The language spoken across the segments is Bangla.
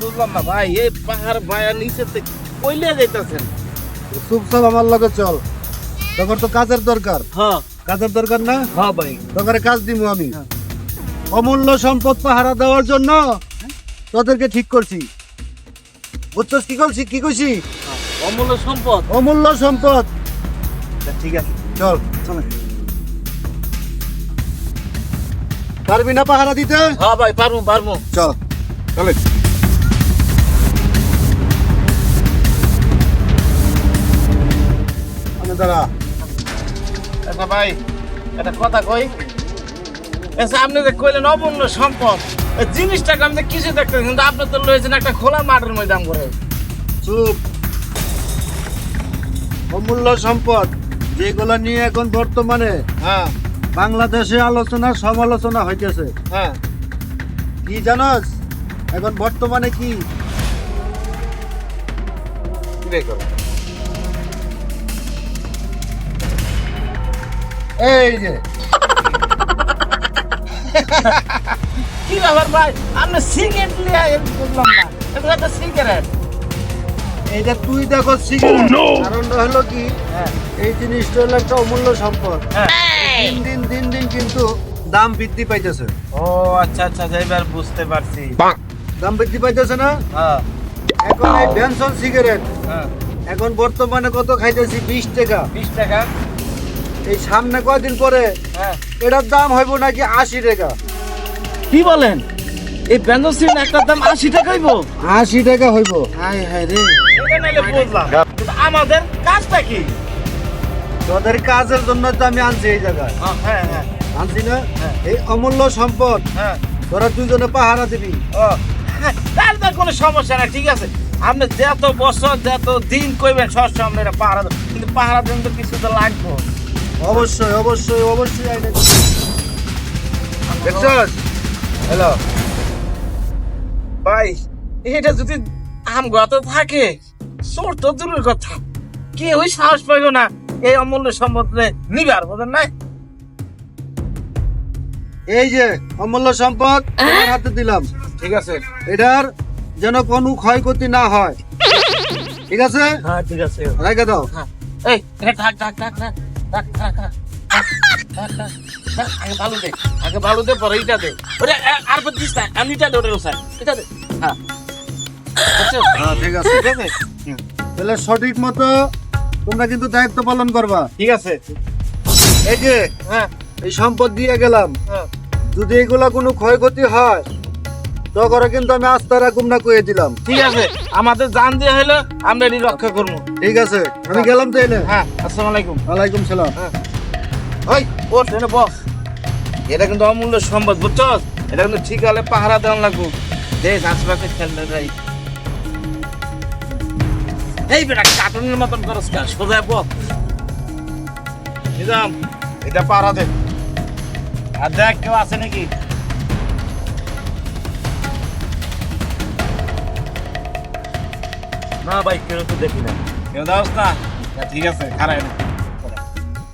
বুঝলাম না ভাই এই পাহাড় ভাইয়া নিচে কইলে যাইতেছেন। চুপচাপ আমার লগে চল। তোর তো কাজের দরকার। হ্যাঁ। কাজের দরকার না? হ্যাঁ ভাই। তোকে কাজ দিব আমি। অমূল্য সম্পদ পাহারা দেওয়ার জন্য তোদেরকে ঠিক করছি। বুঝছস কি করছি কি কইছি? অমূল্য সম্পদ। অমূল্য সম্পদ। ঠিক আছে চল চল। পারবি না পাহারা দিতে? হ্যাঁ ভাই পারব পারব। চল চলে। আমি দাঁড়া। আচ্ছা ভাই একটা কথা কই? আচ্ছা আপনি যে কইলেন অমূল্য সম্পদ জিনিসটাকে তো কিছু দেখতে কিন্তু আপনি তো লয়েছেন একটা খোলা মাঠের ময়দান করে। চুপ। অমূল্য সম্পদ যেগুলো নিয়ে এখন বর্তমানে হ্যাঁ। বাংলাদেশে আলোচনা সমালোচনা হইতেছে। হ্যাঁ। কি জানোস? এখন বর্তমানে কি? এই যে। কি ব্যাপার ভাই? আপনি সিগারেট নিয়ে বুঝলাম না। এটা সিগারেট। এইটা তুই দেখো সিগারেট কারণটা হলো কি? এই জিনিসটা হলো একটা অমূল্য সম্পদ। হ্যাঁ। দিন দিন দিন দিন কিন্তু দাম বৃদ্ধি পাইতেছে। ও আচ্ছা আচ্ছা আচ্ছা, এবার বুঝতে পারছি। দাম বৃদ্ধি পাইতেছে না? হ্যাঁ। এখন এই বেনসন সিগারেট। হ্যাঁ। এখন বর্তমানে কত খাইতেছি? বিশ টাকা। বিশ টাকা? এই সামনে কয়দিন পরে হ্যাঁ। এটার দাম হইব নাকি আশি টাকা। কি বলেন? এই বেঞ্জসিন একটা দাম আশি টাকাইব আশি টাকা হইব। হাই হাই রে। এটা নাইলে বুঝলাম। আমাদের কাজটা কি? তোদের কাজের জন্য তো আমি আনছি এই জায়গায়। হ্যাঁ হ্যাঁ আনছি না? হ্যাঁ। এই অমূল্য সম্পদ। হ্যাঁ। তোরা দুজনে পাহারা দিবি। ও হ্যাঁ, তাহলে তো কোনো সমস্যা না ঠিক আছে। আপনি যত বছর যত দিন কইবেন সব সামনে এটা পাহারা দেব। কিন্তু পাহারা দিন তো কিছু তো লাগবে। অবশ্যই অবশ্যই অবশ্যই আইনে দিবি। হ্যালো। ভাই এটা যদি আম গাতে থাকে চোর তো দূরের কথা। কেউই সাহস পাইল না এই অমূল্য সম্পদ নিবার বোঝেন নাই? এই যে অমূল্য সম্পদ হাতে দিলাম। ঠিক আছে। এটার যেন কোনো ক্ষয়ক্ষতি না হয়। ঠিক আছে? হ্যাঁ ঠিক আছে। রেখে দাও। হ্যাঁ। এই থাক থাক থাক থাক থাক, থাক, থাক, থাক, আগে ভালো দে আগে ভালো দে পরে দে। ওরে আর পর দিস না আমি এটা স্যার এটা দে। হ্যাঁ। হ্যাঁ ঠিক আছে। ঠিক আছে? তাহলে সঠিক মতো তোমরা কিন্তু দায়িত্ব পালন করবা। ঠিক আছে। এই যে হ্যাঁ। এই সম্পদ দিয়ে গেলাম। হ্যাঁ। যদি এগুলা কোনো ক্ষয়ক্ষতি হয় তো করে কিন্তু আমি আস্থা রাখুম না কয়ে দিলাম। ঠিক আছে। আমাদের জান দিয়ে হইল আমরা এটি রক্ষা করব ঠিক আছে। আমি গেলাম তাইলে। হ্যাঁ আসসালামু আলাইকুম। ওয়ালাইকুম সালাম। ওই ও ট্রেনে বস। এটা কিন্তু অমূল্য সম্পদ, বুঝছস? এটা কিন্তু ঠিক হলে পাহারা দেওয়া লাগবো। দেখ আশপাশে খেলতে যাই এই বেটা কার্টুনের মতন করস বস নিজাম, এটা পাহারা দে। আর দেখ, কেউ আছে নাকি? না ভাই, কেউ তো দেখি না কেউ দাস না? ঠিক আছে খারাপ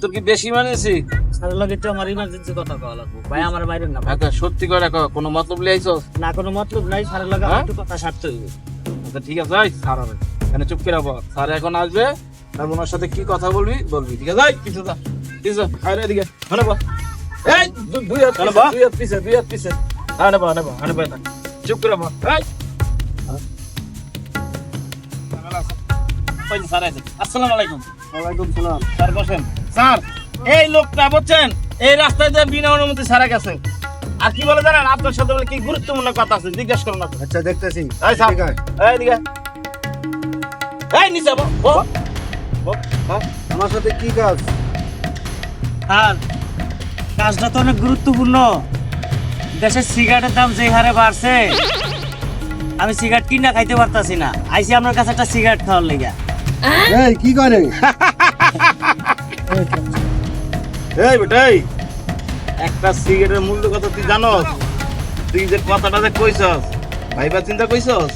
তোর কি বেশি মানেছি স্যারের লগে একটু আমার ইমার্জেন্সি কথা কওয়া লাগবে। ভাই আমার মাইরে না আচ্ছা সত্যি করে কোনো মতলব লিয়াইছস না কোনো মতলব নাই স্যারের লগে হ্যাঁ? একটু কথা সারতে হইবে। আচ্ছা ঠিক আছে স্যার হবে এখানে চুপ করে রাখো স্যার এখন আসবে তারপর ওনার সাথে কি কথা বলবি বলবি ঠিক আছে? কিছু দা কিছু আরে এদিকে। হানে বা এই দুই হাত। দুই হাত পিছে দুই হাত পিছে। হানে বা হানে বা বা চুপ করে বা এই। যে আছে। আসসালামু আলাইকুম। ওয়ালাইকুম সালাম। স্যার বসেন। স্যার এই লোকটা বুঝছেন? এই রাস্তায় দিয়ে বিনা অনুমতি সারা গেছে। আর কি বলে জানেন? আপনার সাথে বলে কি গুরুত্বপূর্ণ কথা আছে? জিজ্ঞেস করুন আচ্ছা দেখতেছি। এই স্যার এই দিকে এই নিচে বো বো বো হ্যাঁ আমার সাথে কি কাজ? স্যার কাজটা তো অনেক গুরুত্বপূর্ণ। দেশের সিগারেটের দাম যে হারে বাড়ছে আমি সিগারেট কিনা খাইতে পারতাছি না। আইসি আপনার কাছে একটা সিগারেট খাওয়ার লেগে। এই কি করে? এই বেটাই একটা সিগারেটের মূল্য কত তুই জানস? তুই যে কথাটা যে কইছস ভাইবা চিন্তা কইছস?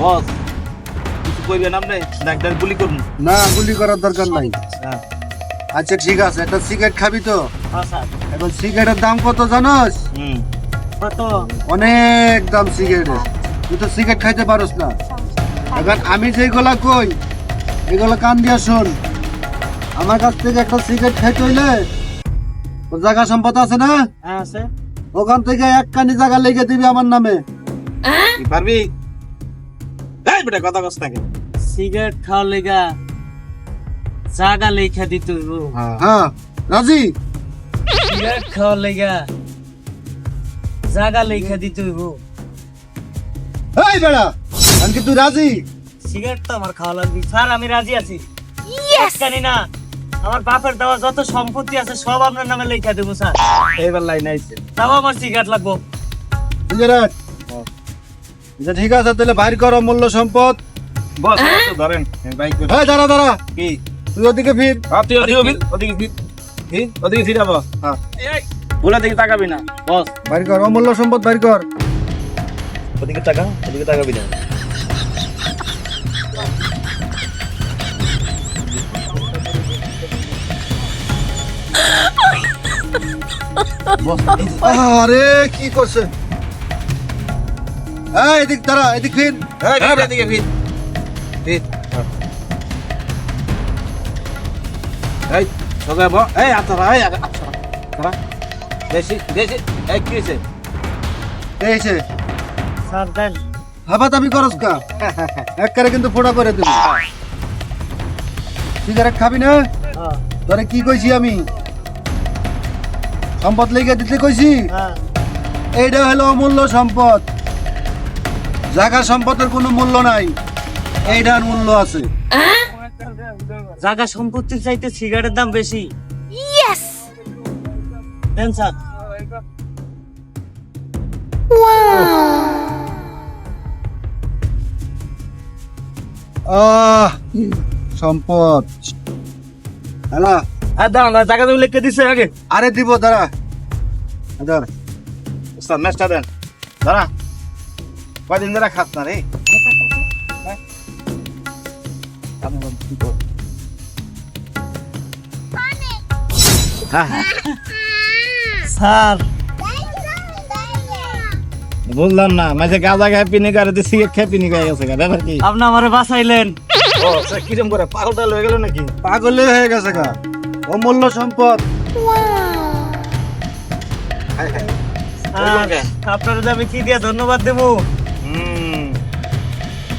বস কিছু কইবে না আপনি? ডাক্তার গুলি করুন। না গুলি করার দরকার নাই। হ্যাঁ। আচ্ছা ঠিক আছে একটা সিগারেট খাবি তো? হ্যাঁ এখন সিগারেটের দাম কত জানোস? কত অনেক দাম সিগারেটের। তুই তো সিগারেট খাইতে পারোস না। এখন আমি যেগুলা কই এগুলো কান দিয়া শোন। আমার কাছ থেকে একটা সিগারেট খাইতে হইলে তোর জায়গা সম্পদ আছে না? হ্যাঁ আছে। ওখান থেকে এক কানি জায়গা লেগে দিবি আমার নামে। কি পারবি? এই বেটা কথা কস থাকে সিগারেট খাওয়ার লেগা জাগা লেখা দিত হ্যাঁ। রাজি? সিগারেট খাওয়ার লেগা জাগা লেখা দিত এই বেড়া কি তুই রাজি? সিগারেট তো আমার খাওয়া লাগবে। স্যার আমি রাজি আছি। জানি না আমার বাপের দেওয়া যত সম্পত্তি আছে সব আপনার নামে লেখা দেবো স্যার। এইবার লাইন আইছে। তাও আমার সিগারেট লাগবো। সিগারেট আচ্ছা ঠিক আছে তাহলে বাইর করো মূল্য সম্পদ। বস ধরেন বাইক এই দাঁড়া দাঁড়া। কি? তুই ওদিকে ফির। আপনি ওদিকে ফির ওদিকে ফির। ফির ওদিকে ফিরাবো হ্যাঁ এই বলে দিকে তাকাবি না। বস। বাইর কর অমূল্য সম্পদ বাইর কর। ওদিকে তাকা ওদিকে তাকাবি না। আরে কি করছে? এই এদিক দাঁড়া এদিক ফির। এই ফির এদিকে ফির। ফির। এই সোজা ব এই আতরা এই আতরা আতরা দেশি দেশি এই কি হইছে এই সে স্যার দেন। হাবা দাবি করস কা একবারে কিন্তু ফোড়া করে দিবি। সিগারেট খাবি না হ্যাঁ। তোরে কি কইছি আমি? সম্পদ লেগে দিতে কইছি? হ্যাঁ। এইটা হলো অমূল্য সম্পদ। জায়গা সম্পদের কোনো মূল্য নাই। এইটার মূল্য আছে। জায়গা সম্পত্তির চাইতে সিগারেটের দাম বেশি। Yes then sir. আহ সম্পদ। হ্যালো? আর দাঁড়ান না জায়গা তুমি লিখে দিছে আগে। আরে দিব দাঁড়া। দাঁড়া। উস্তাদ ম্যাচটা দেন। দাঁড়া। কদিন ধরে খাস না রে। হ্যাঁ হ্যাঁ। স্যার। বুঝলাম না মাঝে গাঁজা খায় পিনি করে সিগারেট খেয়ে পিনি খাই গেছে গা ব্যাপার কি? আপনি আমারে বাঁচাইলেন। ও কিরম করে পাগল পাগলটা হয়ে গেল নাকি? পাগল হয়ে গেছে গা। অমূল্য সম্পদ। আপনার আমি কি দিয়ে ধন্যবাদ দেব?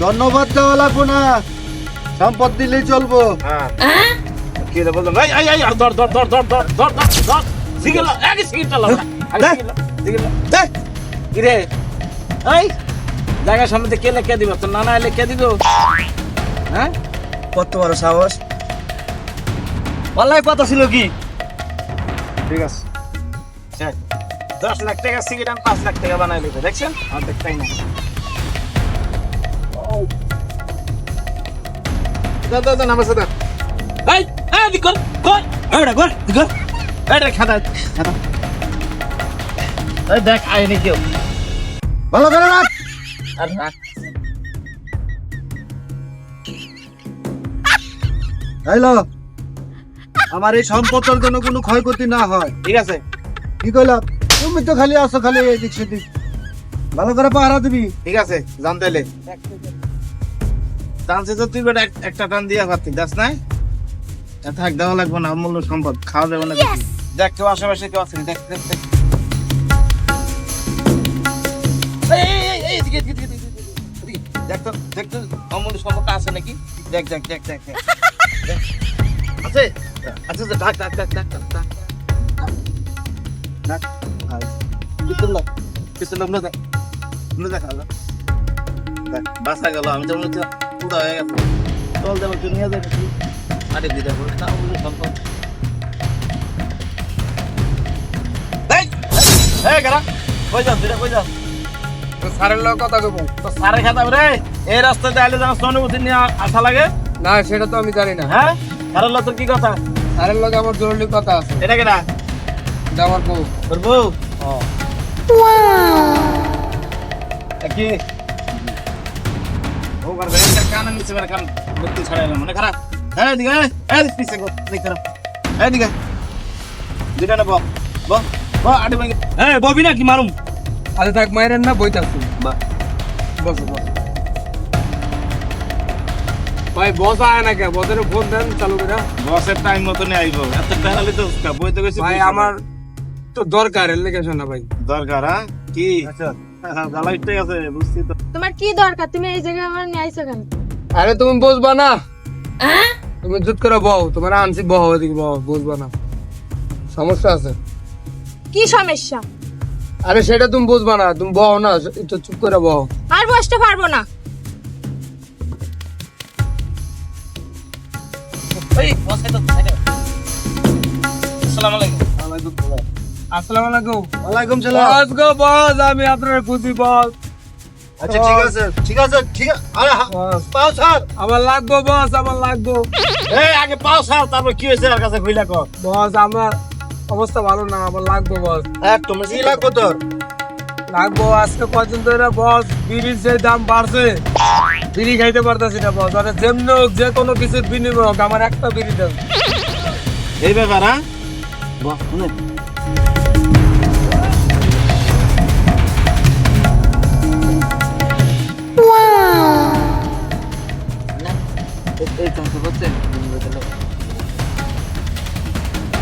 ধন্যবাদ দেওয়া লাগবো সম্পদ দিলেই চলবো। কি ধর দেখ সামনে কে লেখা দিব? তোর নানা লেখা দিব? হ্যাঁ? কত বড় সাহস? অনলাইন কত ছিল কি? ঠিক আছে। দশ লাখ টাকা সিগারেট আমি পাঁচ লাখ টাকা বানাই লিখে দেখছেন? আর দেখতেই না? দেখ আইনি কেউ। ভালো করে রাখ। রাখ। হ্যালো আমার এই সম্পদের জন্য কোনো ক্ষয়ক্ষতি না হয়। ঠিক আছে। কি কইলাম? তুমি তো খালি আসো খালি এদিক সেদিক। ভালো করে পাহারা দিবি। ঠিক আছে জানতে এলে টানছে তো তুই বেটা একটা টান দিয়া পারতি দাস নাই? থাক দেওয়া লাগবে না অমূল্য সম্পদ খাওয়া যাবে না। দেখ। কেউ আশেপাশে কেউ আছে? দেখ দেখ দেখ। দেখ তো দেখ তো অমূল্য সম্পদটা আছে নাকি? দেখ দেখ দেখ দেখ দেখ। দেখ। আছে? ডাক ডাক ডাক ডাক ডাক ডাক। সারের খাতা কথা কব তো রে এই রাস্তাতে আইলে আসা লাগে? না সেটা তো আমি জানি না। হ্যাঁ? কারণ তোর কি কথা? স্যারের লোক আমার জরুরি কথা আছে। এটা কেনা এটা আমার বউ। তোর বউ? কি? ও কান নিচে বার কান ছাড়াইলাম মানে খারাপ? হ্যাঁ পিছে দেখ খারাপ এই দিকে দিকে না বো বো বো আড়ি ভাঙে এই ববি না কি মারুম? আরে থাক মাইরেন না বইতে আসুন। বা। বসো বসো। ভাই বস আয় না কে বসের ফোন দেন চালু করে। বসের টাইম মতো নিয়ে আইবো। এত টাইম তো বই তো গেছি ভাই আমার তো দরকার এর লেগে শোনা ভাই। দরকার হ্যাঁ? কি? আচ্ছা। জ্বালাইটাই আছে বুঝছি তো। তোমার কি দরকার? তুমি এই জায়গায় আমার নিয়ে আইছো কেন? আরে তুমি বসবা না। তুমি জুত করে বও। তোমার আনছি বহ ওদিকে বহ বসবা না। সমস্যা আছে। কি সমস্যা? আরে সেটা তুমি বুঝবা না। তুমি বহ না একটু চুপ করে বহ। আর বসতে পারব না। আসসালামু আলাইকুম। ওয়ালাইকুম সালাম। বস গো বস আমি আপনার খুশি বস। আচ্ছা ঠিক আছে ঠিক আছে ঠিক আছে। আরে পাও স্যার। আমার লাগবো বস আমার লাগবো। এই আগে পাও তারপর কি হয়েছে আর কাছে কইলা কর বস আমার অবস্থা ভালো না আমার লাগবো বস। হ্যাঁ তুমি কি লাগবে তোর? লাগবো আজকে কদিন ধরে বস বিড়ির যে দাম বাড়ছে বিড়ি খাইতে পারতেছি না বস। আরে যেমনি হোক যে কোনো কিছুর বিনিময় হোক আমার একটা বিড়ি দেন এই ব্যাপার হ্যাঁ? বস শুনে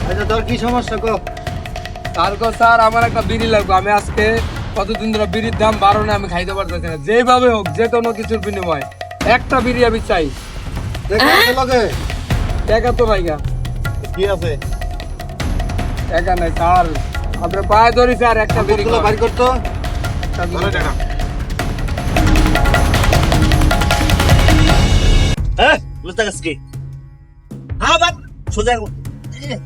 আচ্ছা তোর কি সমস্যা কো? তারপর স্যার আমার একটা বিড়ি লাগবে। আমি আজকে কতদিন ধরে বিড়ির দাম বাড়ো না আমি খাইতে পারতেছি না। যেভাবে হোক যে কোনো কিছুর বিনিময় একটা বিড়ি আমি চাই। দেখে টাকা তো নাই গা। কি আছে? টাকা নাই স্যার। আপনার পায়ে ধরি স্যার একটা বিড়ি গুলো বাড়ি করতো হ্যাঁ লুচা গাছ কি? হ্যাঁ বাদ সোজা হ্যাঁ।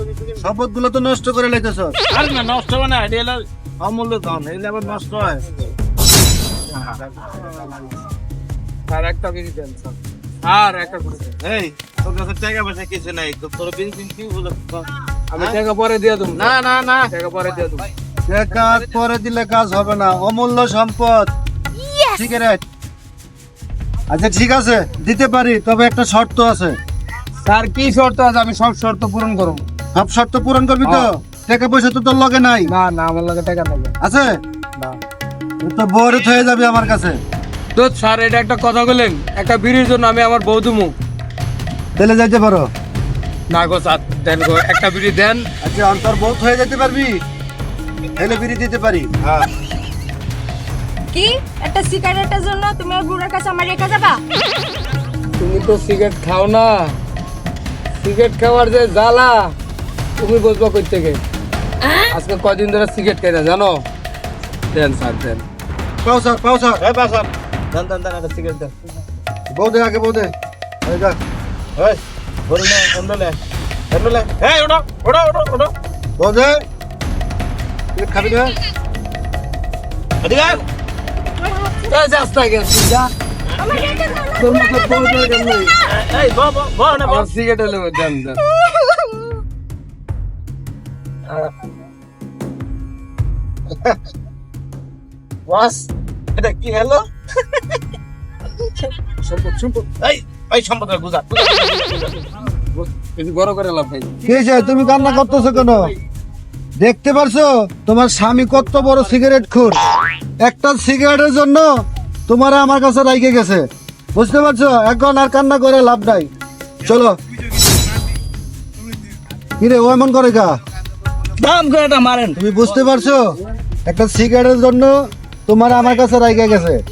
এই শপথগুলো তো নষ্ট করে লাইতেছ আরে না নষ্ট হবে না এটা অমূল্য ধন এগুলো আবার নষ্ট হয়। স্যার একটা দেন স্যার। স্যার একটা এই তোর কাছে টাকা পয়সা কিছু নাই তো তোর বিল বিল কি বলে আমি টাকা পরে দিয়ে দেবো। না না না। টাকা পরে দিয়ে দেবো। কাজ পরে দিলে কাজ হবে না অমূল্য সম্পদ। সিগারেট আচ্ছা ঠিক আছে দিতে পারি তবে একটা শর্ত আছে। স্যার কি শর্ত আছে? আমি সব শর্ত পূরণ করব। সব শর্ত পূরণ করবি তো। টাকা পয়সা তো তোর লগে নাই। না না আমার লগে টাকা দেবে আছে? না। তুই তো বরে হয়ে যাবি আমার কাছে। তো স্যার এটা একটা কথা বললেন একটা বিড়ির জন্য আমি আমার বৌদু মুখ দিলে যাইতে পারো। না গো স্যার দেন গো একটা বিড়ি দেন। আচ্ছা অন্তর বহুত হয়ে যেতে পারবি? এলে বিড়ি দিতে পারি। হ্যাঁ। কি? একটা সিগারেটের জন্য তুমি বুড়োর কাছে আমার রেখে যাবা? তুমি তো সিগারেট খাও না। সিগারেট খাওয়ার যে জ্বালা। তুমি বুঝব কই থেকে আজকে কদিন ধরে সিগারেট খাই না জানো? দেন স্যার দেন। পাও স্যার পাও স্যার। এই বাস দান দান দান একটা সিগারেট দে বৌদে আগে বৌদে এই যা। এই বল না এন্ডলে এন্ডলে এই ওড়ো ওড়ো ওড়ো ওড়ো বৌদে তুই খাবি না? এদিকে। এই যাস না গেছি যা। তোর মুখে বলতে কেন এই ব ব ব না ব সিগারেট হলে দেন দেন। বাস এটা কি হলো? সম্পদ সম্পদ। এই এই সম্পদের গুজা বড় করে লাভ ভাই কি হয়েছে? তুমি কান্না করতেছো কেন? দেখতে পারছ? তোমার স্বামী কত বড় সিগারেট খোর। একটা সিগারেটের জন্য তোমার আমার কাছে রাইকে গেছে। বুঝতে পারছ? এখন আর কান্না করে লাভ নাই। চলো। কিরে ও এমন করে গা? দাম করে এটা মারেন। তুমি বুঝতে পারছ? একটা সিগারেটের জন্য তোমার আমার কাছে রাইকে গেছে।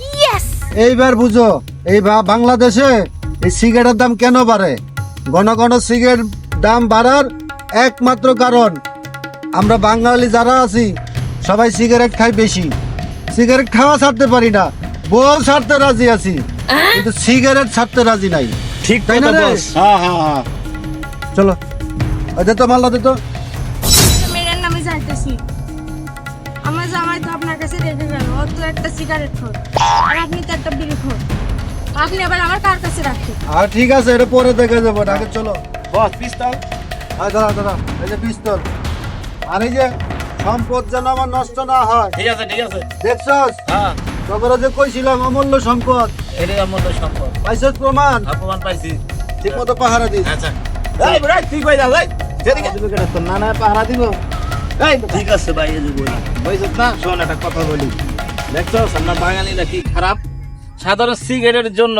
এইবার বুঝো এই বা- বাংলাদেশে এই সিগারেটের দাম কেন বাড়ে? ঘন ঘন সিগারেট দাম বাড়ার একমাত্র কারণ আমরা বাঙালি যারা আছি সবাই সিগারেট খাই বেশি। সিগারেট খাওয়া ছাড়তে পারি না বউ ছাড়তে রাজি আছি কিন্তু সিগারেট ছাড়তে রাজি নাই। ঠিক তাই না হ্যাঁ হ্যাঁ হ্যাঁ। চলো। ওই তো মাল্লা দে একটা সিগারেট খোর আর আপনি তো একটা বিড়ি খোর আপনি আবার আমার কার কাছে রাখেন? আর ঠিক আছে এটা পরে দেখে যাব আগে চলো। বস পিস্তল। আর দাঁড়া দাঁড়া এই যে পিস্তল। আর এই যে সম্পদ যেন আমার নষ্ট না হয়। ঠিক আছে ঠিক আছে। দেখছস? হ্যাঁ। তখন যে কইছিলাম অমূল্য সম্পদ। এটাই তো সম্পদ। পাইছস প্রমাণ? অপমান পাইছি। ঠিক মতো পাহারা দিস। আচ্ছা। এই বড় তুই কই যা যাই সেদিকে তো না না পাহারা দিব। এই ঠিক আছে ভাই এই যে বলি। বুঝছিস না? শোন একটা কথা বলি। দেখছ? আমরা বাঙালিরা কি খারাপ? সাধারণ সিগারেটের জন্য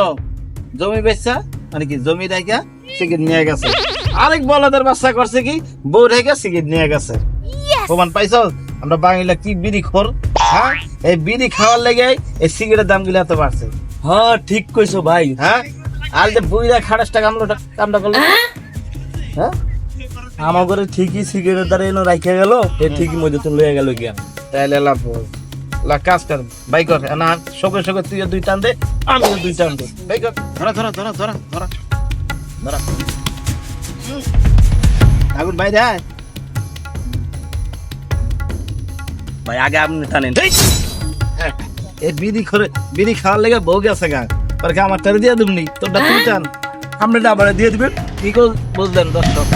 জমি বেচা মানে কি জমি রেখা সিগারেট নিয়ে গেছে। আরেক বলদের বাচ্চা করছে কি বউ রেখে সিগারেট নিয়ে গেছে। প্রমাণ পাইছো? আমরা বাঙালিরা কি বিড়ি খোর? হ্যাঁ? এই বিড়ি খাওয়ার লেগে এই সিগারেটের দামগুলো এত বাড়ছে। হ্যাঁ ঠিক কইছো ভাই। হ্যাঁ? আর যে বুইরা খাড়াসটা কামড়টা কামটা করল? হ্যাঁ? আমার ঘরে ঠিকই সিগারেট দ্বারা এনে রাখা গেল এ ঠিকই মধ্যে তো লয়ে গেল গিয়া। তাহলে লাভ লা কাজ কর বাই কর। না সকে সকে তুই দুই টান দে আমিও দুই টান দে। কর। ধরা ধরা ধরা ধরা ধরা। ধরা। আগুন বাইরে আয়। ভাই আগে আপনি টানেন। হ্যাঁ, এই বিড়ি করে বিড়ি খাওয়ার লেগে বউ গেছে গা। পরে আমার টারে দিয়ে দিবনি তোরটা তুই টান। আপনি আবার দিয়ে দিবেন? কি করে বুঝলেন দর্শক?